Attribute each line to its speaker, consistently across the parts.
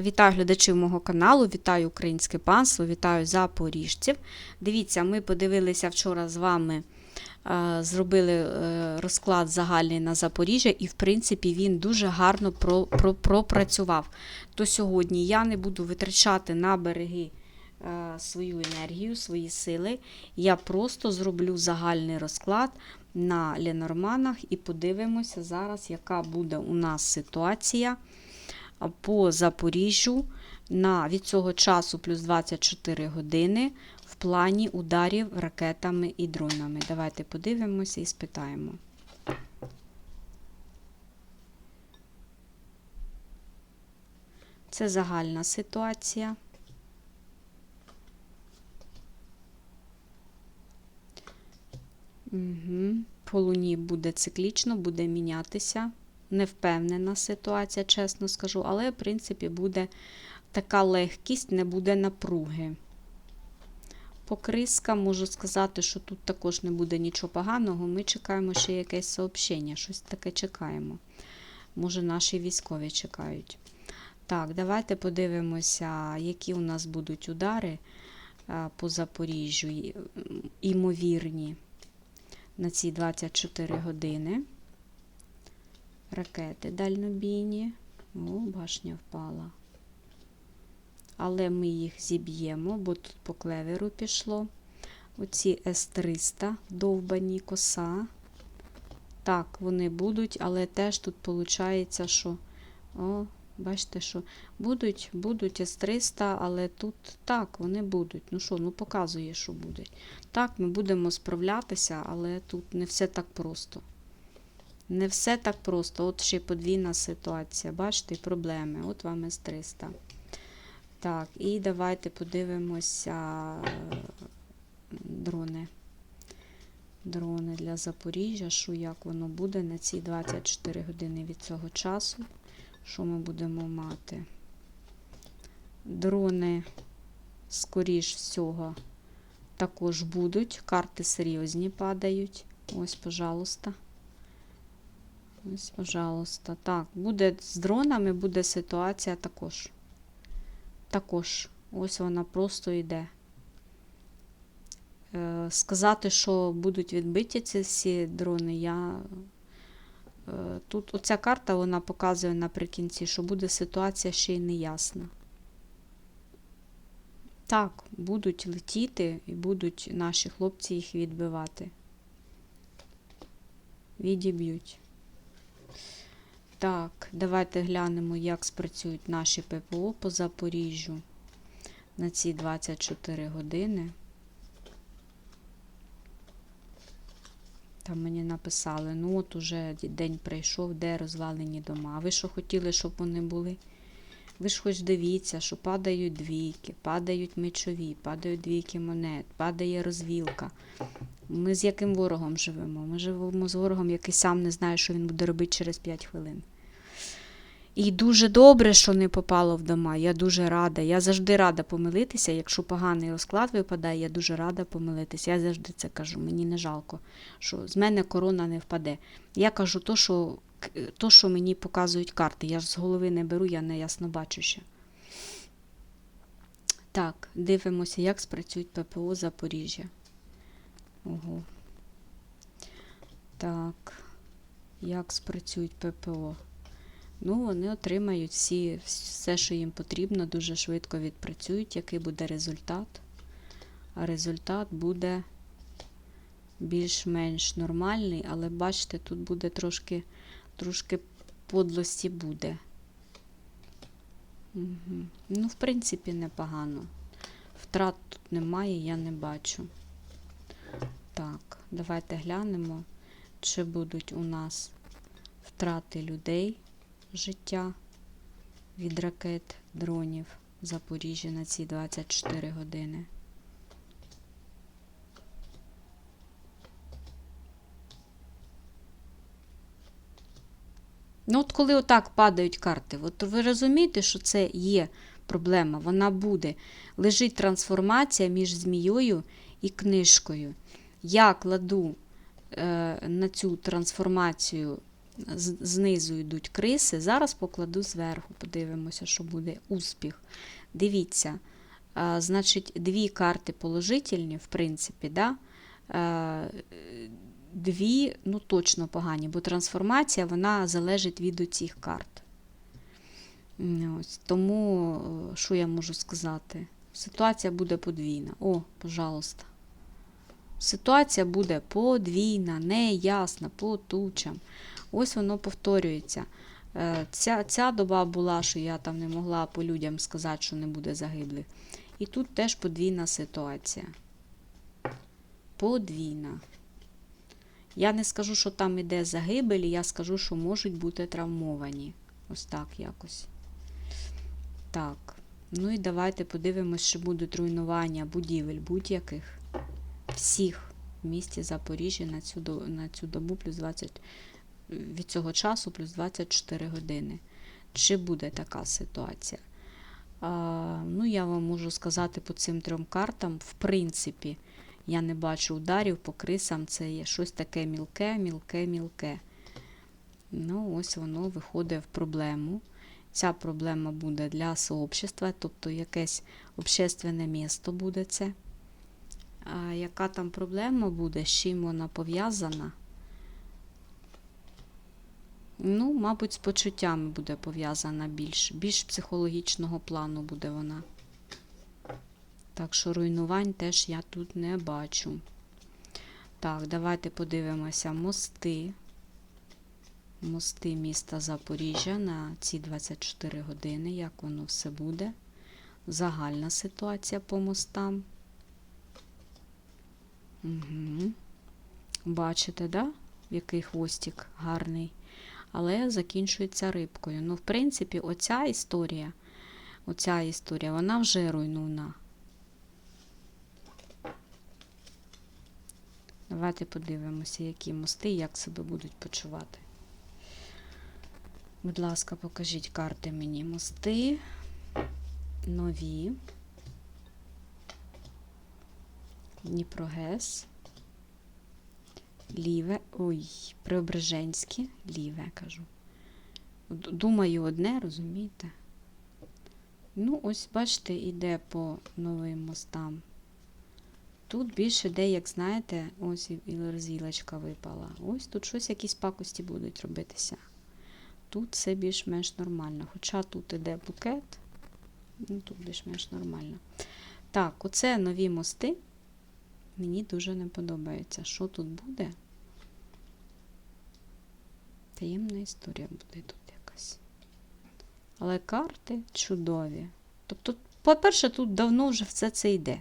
Speaker 1: Вітаю глядачів мого каналу, вітаю українське панство, вітаю запоріжців. Дивіться, ми подивилися вчора з вами, е, зробили е, розклад загальний на Запоріжжя, і, в принципі, він дуже гарно про, про, пропрацював. То сьогодні я не буду витрачати на береги е, свою енергію, свої сили. Я просто зроблю загальний розклад на Ленорманах і подивимося зараз, яка буде у нас ситуація по Запоріжжю на від цього часу плюс 24 години в плані ударів ракетами і дронами. Давайте подивимося і спитаємо. Це загальна ситуація. Угу. По луні буде циклічно, буде мінятися невпевнена ситуація, чесно скажу, але, в принципі, буде така легкість, не буде напруги. Покриска, можу сказати, що тут також не буде нічого поганого. Ми чекаємо ще якесь сообщення, щось таке чекаємо. Може, наші військові чекають. Так, давайте подивимося, які у нас будуть удари по Запоріжжю, імовірні на ці 24 години ракети дальнобійні. О, башня впала. Але ми їх зіб'ємо, бо тут по клеверу пішло. Оці С-300 довбані коса. Так, вони будуть, але теж тут виходить, що. О, бачите, що будуть, будуть С-300, але тут так, вони будуть. Ну що, ну показує, що будуть. Так, ми будемо справлятися, але тут не все так просто. Не все так просто. От ще подвійна ситуація. Бачите, проблеми. От вам С-300. Так, і давайте подивимося дрони. Дрони для Запоріжжя, що як воно буде на ці 24 години від цього часу. Що ми будемо мати? Дрони, скоріш всього, також будуть. Карти серйозні падають. Ось, пожалуйста. Ось, пожалуйста. Так, буде з дронами буде ситуація також. Також. Ось вона просто йде. Е, сказати, що будуть відбиті ці всі дрони, я. Е, тут оця карта вона показує наприкінці, що буде ситуація ще й неясна. Так, будуть летіти і будуть наші хлопці їх відбивати. Відіб'ють. Так, давайте глянемо, як спрацюють наші ППО по Запоріжжю на ці 24 години. Там мені написали, ну от уже день прийшов, де розвалені дома. Ви що хотіли, щоб вони були? Ви ж хоч дивіться, що падають двійки, падають мечові, падають двійки монет, падає розвілка. Ми з яким ворогом живемо? Ми живемо з ворогом, який сам не знає, що він буде робити через 5 хвилин. І дуже добре, що не попало в дома. Я дуже рада. Я завжди рада помилитися. Якщо поганий розклад випадає, я дуже рада помилитися. Я завжди це кажу. Мені не жалко, що з мене корона не впаде. Я кажу то, що то, що мені показують карти. Я ж з голови не беру, я не ясно бачу ще. Так, дивимося, як спрацюють ППО Запоріжжя. Ого. Так, як спрацюють ППО? Ну, вони отримають всі, все, що їм потрібно, дуже швидко відпрацюють, який буде результат. А результат буде більш-менш нормальний, але бачите, тут буде трошки трошки подлості буде. Угу. Ну, в принципі, непогано. Втрат тут немає, я не бачу. Так, давайте глянемо, чи будуть у нас втрати людей життя від ракет, дронів в Запоріжжі на ці 24 години. Ну, от коли отак падають карти, от ви розумієте, що це є проблема, вона буде. Лежить трансформація між змією і книжкою. Я кладу е, на цю трансформацію знизу йдуть криси. Зараз покладу зверху, подивимося, що буде успіх. Дивіться, а, значить, дві карти положительні, в принципі, да? Е, дві, ну точно погані, бо трансформація вона залежить від оцих карт. Ось, тому, е, що я можу сказати? Ситуація буде подвійна. О, пожалуйста. Ситуація буде подвійна, неясна, по тучам. Ось воно повторюється. Е, Ця, ця доба була, що я там не могла по людям сказати, що не буде загиблих. І тут теж подвійна ситуація. Подвійна. Я не скажу, що там іде загибель, я скажу, що можуть бути травмовані. Ось так якось. Так. Ну і давайте подивимось, що будуть руйнування будівель будь-яких. Всіх в місті Запоріжжя на цю, на цю добу плюс 20 від цього часу плюс 24 години. Чи буде така ситуація? А, ну, я вам можу сказати по цим трьом картам, в принципі, я не бачу ударів по крисам, це є щось таке мілке, мілке, мілке. Ну, ось воно виходить в проблему. Ця проблема буде для сообщества, тобто якесь общественне місто буде це. А яка там проблема буде, з чим вона пов'язана? Ну, мабуть, з почуттями буде пов'язана більш, більш психологічного плану буде вона. Так що руйнувань теж я тут не бачу. Так, давайте подивимося мости. Мости міста Запоріжжя на ці 24 години, як воно все буде. Загальна ситуація по мостам. Угу. Бачите, да? який хвостик гарний. Але закінчується рибкою. Ну, в принципі, оця історія, оця історія, вона вже руйнівна. Давайте подивимося, які мости, як себе будуть почувати. Будь ласка, покажіть карти мені мости. Нові. Дніпрогес. Ліве. Ой, Преображенське. Ліве, кажу. Думаю, одне, розумієте? Ну, ось, бачите, іде по новим мостам. Тут більше де, як знаєте, ось і розвілочка випала. Ось тут щось якісь пакості будуть робитися. Тут все більш-менш нормально. Хоча тут іде букет, ну тут більш-менш нормально. Так, оце нові мости. Мені дуже не подобається. Що тут буде? Таємна історія буде тут якась. Але карти чудові. Тобто, по-перше, тут давно вже все це йде.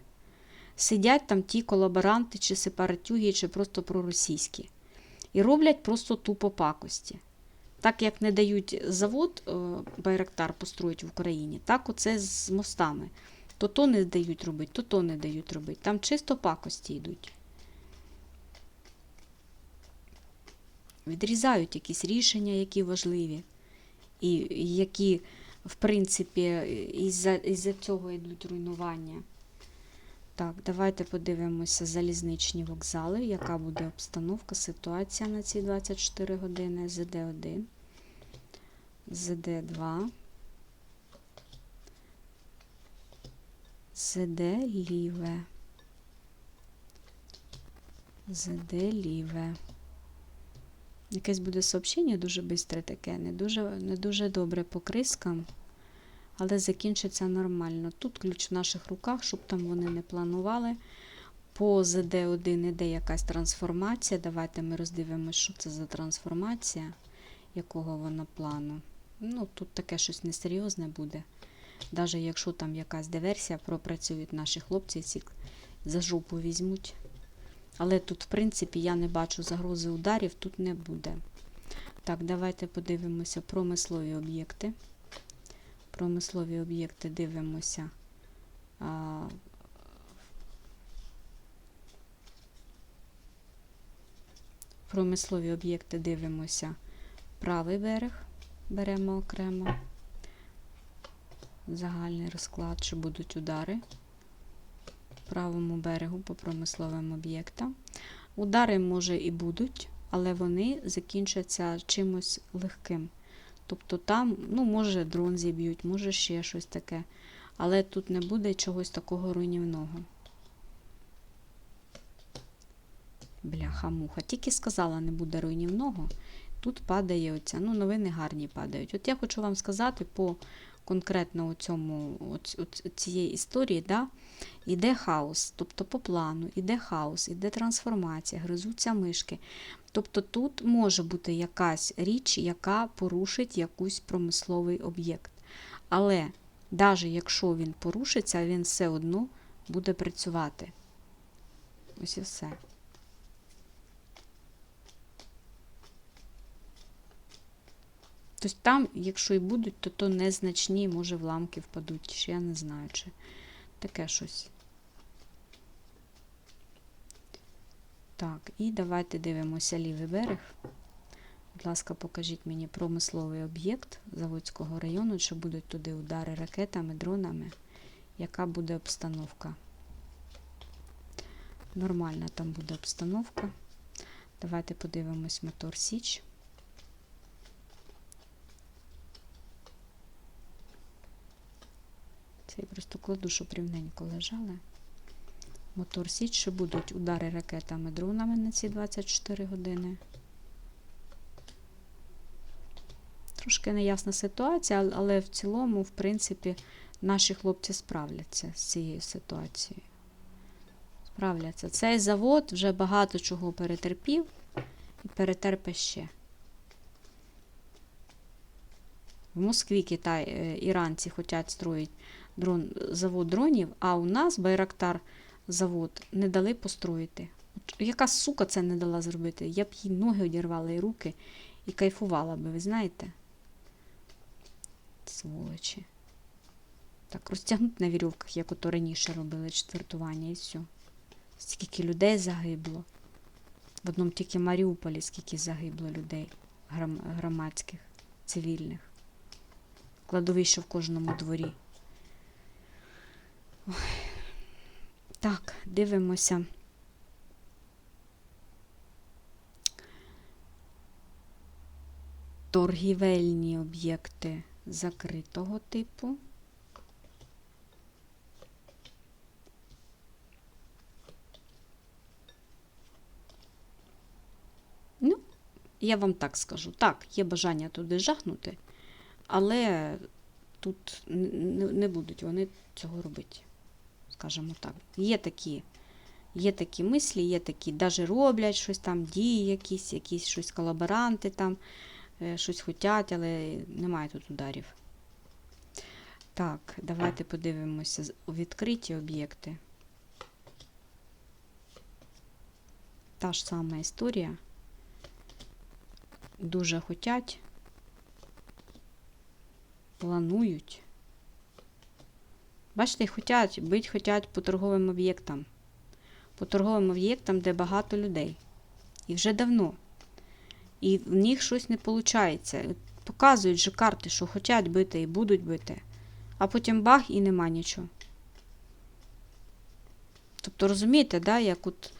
Speaker 1: Сидять там ті колаборанти, чи сепаратюги, чи просто проросійські. І роблять просто тупо пакості. Так як не дають завод е, Байрактар построїть в Україні, так оце з мостами. То то не дають робити, то то не дають робити. Там чисто пакості йдуть. Відрізають якісь рішення, які важливі, і які, в принципі, із-за із цього йдуть руйнування. Так, давайте подивимося залізничні вокзали, яка буде обстановка, ситуація на ці 24 години. ЗД1, ЗД2, ЗД ліве. ЗД ліве. Якесь буде сообщення дуже бистре таке, не дуже, не дуже добре по крискам, але закінчиться нормально. Тут ключ в наших руках, щоб там вони не планували. По ЗД1 іде якась трансформація. Давайте ми роздивимося, що це за трансформація, якого вона плану. Ну, тут таке щось несерйозне буде. Навіть якщо там якась диверсія пропрацюють наші хлопці, ці за жопу візьмуть. Але тут, в принципі, я не бачу загрози ударів, тут не буде. Так, давайте подивимося промислові об'єкти. Промислові об'єкти дивимося. А, Промислові об'єкти дивимося. Правий берег беремо окремо. Загальний розклад, що будуть удари правому берегу по промисловим об'єктам. Удари, може, і будуть але вони закінчаться чимось легким. Тобто там, ну, може, дрон зіб'ють, може ще щось таке. Але тут не буде чогось такого руйнівного. Бляха-муха. Тільки сказала, не буде руйнівного. Тут падає оця. Ну, новини гарні падають. От я хочу вам сказати по конкретно цьому, оць, оць, цієї історії, да, іде хаос, тобто по плану, іде хаос, іде трансформація, гризуться мишки. Тобто тут може бути якась річ, яка порушить якийсь промисловий об'єкт. Але навіть якщо він порушиться, він все одно буде працювати. Ось і все. Тобто там, якщо і будуть, то то незначні, може, вламки впадуть, ще я не знаю, чи таке щось. Так, і давайте дивимося лівий берег. Будь ласка, покажіть мені промисловий об'єкт Заводського району, чи будуть туди удари ракетами, дронами. Яка буде обстановка? Нормальна там буде обстановка. Давайте подивимось мотор Січ. Це я просто кладу, щоб рівненько лежали. Мотор Січ, що будуть удари ракетами, дронами на ці 24 години. Трошки неясна ситуація, але в цілому, в принципі, наші хлопці справляться з цією ситуацією. Справляться. Цей завод вже багато чого перетерпів і перетерпе ще. В Москві Китай, е, іранці хочуть строїти дрон, завод дронів, а у нас Байрактар завод не дали построїти. Яка сука це не дала зробити? Я б їй ноги одірвала і руки і кайфувала би, ви знаєте? Сволочі. Так, розтягнуть на вірьовках, як ото раніше робили четвертування, і все. Скільки людей загибло. В одному тільки Маріуполі скільки загибло людей громадських, цивільних. Кладовище в кожному дворі. Ой. Так, дивимося. Торгівельні об'єкти закритого типу. Ну, я вам так скажу. Так, є бажання туди жахнути, але тут не, будуть вони цього робити. Скажімо так. Є такі, є такі мислі, є такі, навіть роблять щось там, дії якісь, якісь щось колаборанти там, е, щось хотять, але немає тут ударів. Так, давайте подивимося у відкриті об'єкти. Та ж сама історія. Дуже хотять, планують. Бачите, хотять, бить хотять по торговим об'єктам. По торговим об'єктам, де багато людей. І вже давно. І в них щось не виходить. Показують же карти, що хочуть бити і будуть бити. А потім бах і нема нічого. Тобто, розумієте, да, як от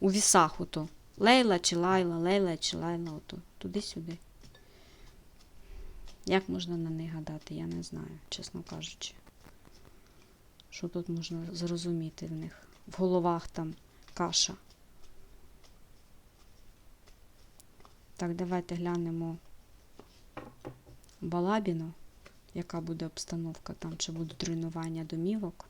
Speaker 1: у вісах ото. Лейла чи лайла, лейла чи лайла, ото, туди-сюди. Як можна на них гадати, я не знаю, чесно кажучи. Що тут можна зрозуміти в них? В головах там каша. Так, давайте глянемо Балабіну, яка буде обстановка там, чи будуть руйнування домівок.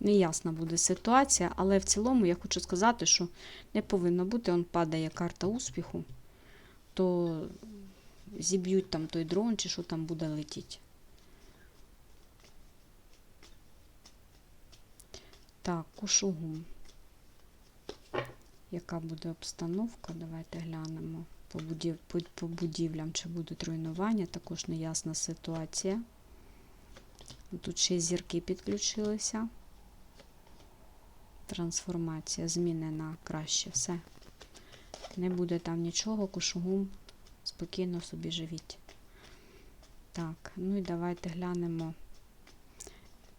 Speaker 1: Неясна буде ситуація, але в цілому я хочу сказати, що не повинно бути, он падає карта успіху, то зіб'ють там той дрон, чи що там буде летіти. Так, Кушугум. Яка буде обстановка? Давайте глянемо по, будів... по, будівлям, чи будуть руйнування. Також неясна ситуація. Тут ще зірки підключилися. Трансформація, зміни на краще. Все. Не буде там нічого, кушугум. Спокійно собі живіть. Так, ну і давайте глянемо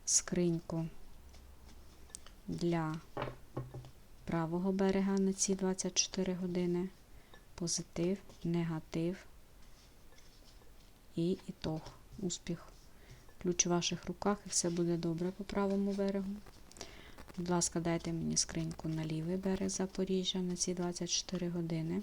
Speaker 1: скриньку для правого берега на ці 24 години. Позитив, негатив і ітог, успіх. Ключ у ваших руках і все буде добре по правому берегу. Будь ласка, дайте мені скриньку на лівий берег Запоріжжя на ці 24 години.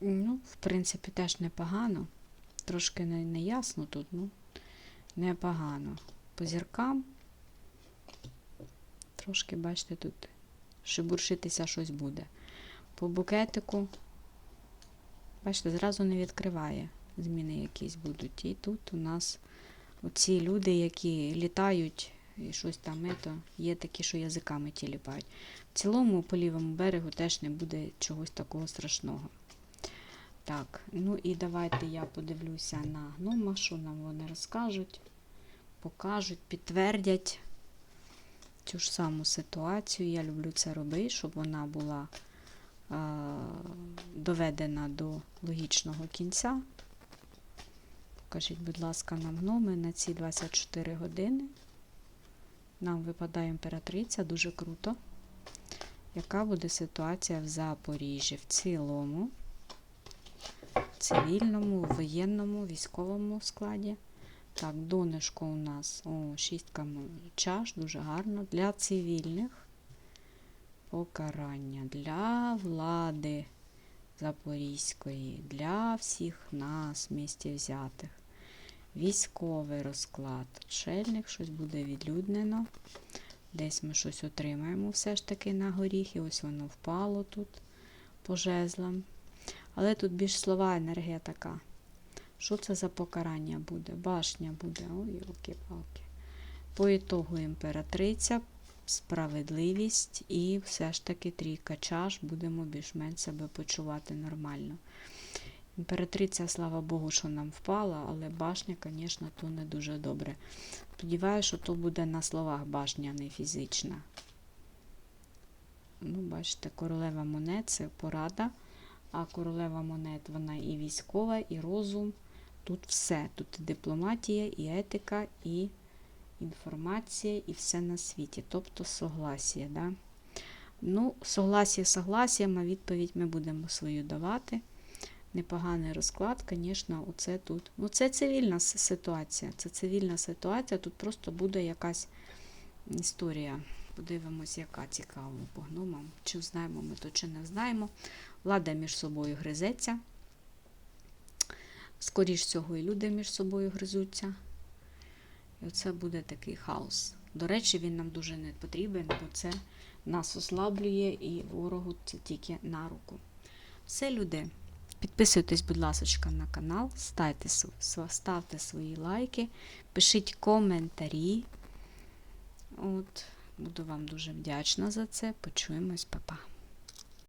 Speaker 1: Ну, в принципі, теж непогано. Трошки не, тут, ну, непогано. По зіркам. Трошки, бачите, тут шебуршитися щось буде. По букетику, бачите, зразу не відкриває. Зміни якісь будуть. І тут у нас оці люди, які літають і щось там, ето, є такі, що язиками тіліпають. В цілому по лівому берегу теж не буде чогось такого страшного. Так, ну і давайте я подивлюся на гнома, що нам вони розкажуть, покажуть, підтвердять цю ж саму ситуацію. Я люблю це робити, щоб вона була доведена до логічного кінця. Покажіть, будь ласка, нам гноми на ці 24 години. Нам випадає імператриця, дуже круто. Яка буде ситуація в Запоріжжі в цілому? цивільному, воєнному, військовому складі. Так, донышко у нас о, шістка чаш, дуже гарно. Для цивільних покарання, для влади Запорізької, для всіх нас, місті взятих. Військовий розклад. Чельник, щось буде відлюднено. Десь ми щось отримаємо все ж таки на горіхи. Ось воно впало тут по жезлам. Але тут більш слова енергія така. Що це за покарання буде? Башня буде. Ой, палки По ітогу імператриця, справедливість і все ж таки трійка чаш, будемо більш-менш себе почувати нормально. Імператриця, слава Богу, що нам впала, але башня, звісно, то не дуже добре. Сподіваюся, що то буде на словах башня, не фізична. Ну, бачите, королева монет це порада. А королева монет, вона і військова, і розум. Тут все. Тут і дипломатія, і етика, і інформація, і все на світі. Тобто согласія. Да? Ну, согласія согласіям, а відповідь ми будемо свою давати. Непоганий розклад, звісно, оце тут. Ну, це цивільна ситуація. Це цивільна ситуація, тут просто буде якась історія. Подивимось, яка цікава по гномам. Чи знаємо ми то, чи не знаємо. Влада між собою гризеться. Скоріш всього, і люди між собою гризуться. І оце буде такий хаос. До речі, він нам дуже не потрібен, бо це нас ослаблює і ворогу це тільки на руку. Все, люди. Підписуйтесь, будь ласка, на канал, ставте, ставте свої лайки, пишіть коментарі. От, Буду вам дуже вдячна за це. Почуємось, па-па.